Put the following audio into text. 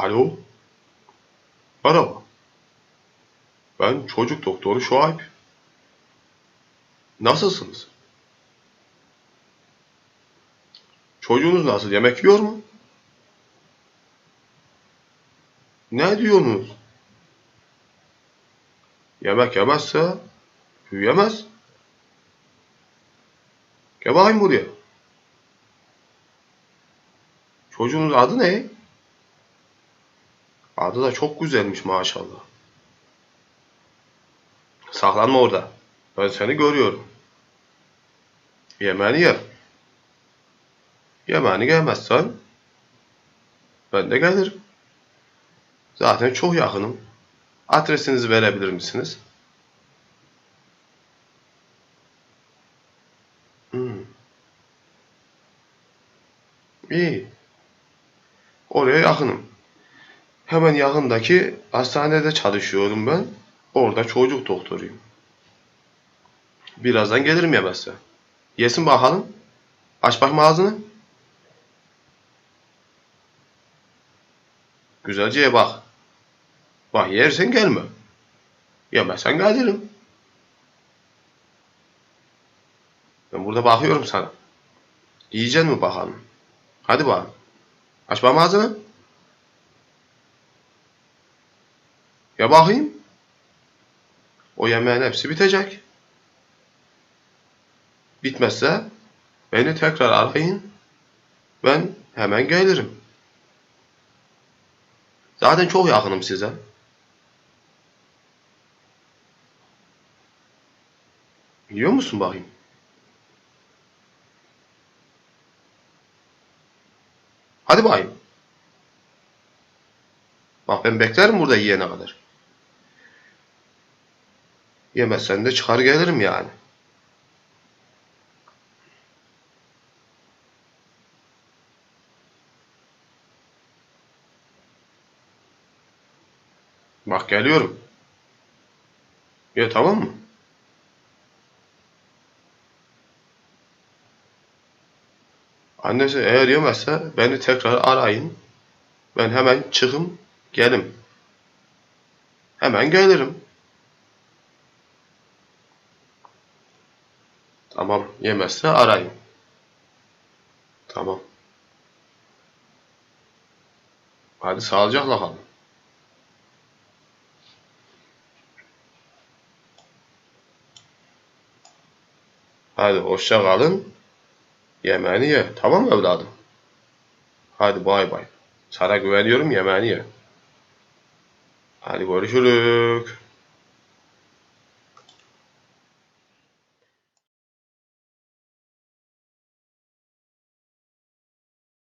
Alo. Merhaba. Ben çocuk doktoru Şuayb. Nasılsınız? Çocuğunuz nasıl? Yemek yiyor mu? Ne diyorsunuz? Yemek yemezse büyüyemez. Gel bakayım buraya. Çocuğunun adı ne? Adı da çok güzelmiş maşallah. Saklanma orada. Ben seni görüyorum. Yemeğini ye. Yemeğini yemezsen ben de gelirim. Zaten çok yakınım. Adresinizi verebilir misiniz? Hmm. İyi. Oraya yakınım. Hemen yakındaki hastanede çalışıyorum ben. Orada çocuk doktoruyum. Birazdan gelirim yemezse. Yesin bakalım. Aç bakma ağzını. Güzelce ye bak. Bak yersen gelme. Yemezsen gelirim. Ben burada bakıyorum sana. Yiyecek mi bakalım? Hadi bakalım. Aç bakma ağzını. Ya bakayım. O yemeğin hepsi bitecek. Bitmezse beni tekrar arayın. Ben hemen gelirim. Zaten çok yakınım size. Yiyor musun bakayım? Hadi bakayım. Bak ben beklerim burada yiyene kadar. Yemezsen de çıkar gelirim yani. Bak geliyorum. Ya tamam mı? Annesi eğer yemezse beni tekrar arayın. Ben hemen çıkım gelim. Hemen gelirim. Tamam yemezse arayın. Tamam. Hadi sağlıcakla kalın. Hadi hoşça kalın. Yemeğini ye. Tamam evladım? Hadi bay bay. Sana güveniyorum yemeğini ye. Hadi görüşürük.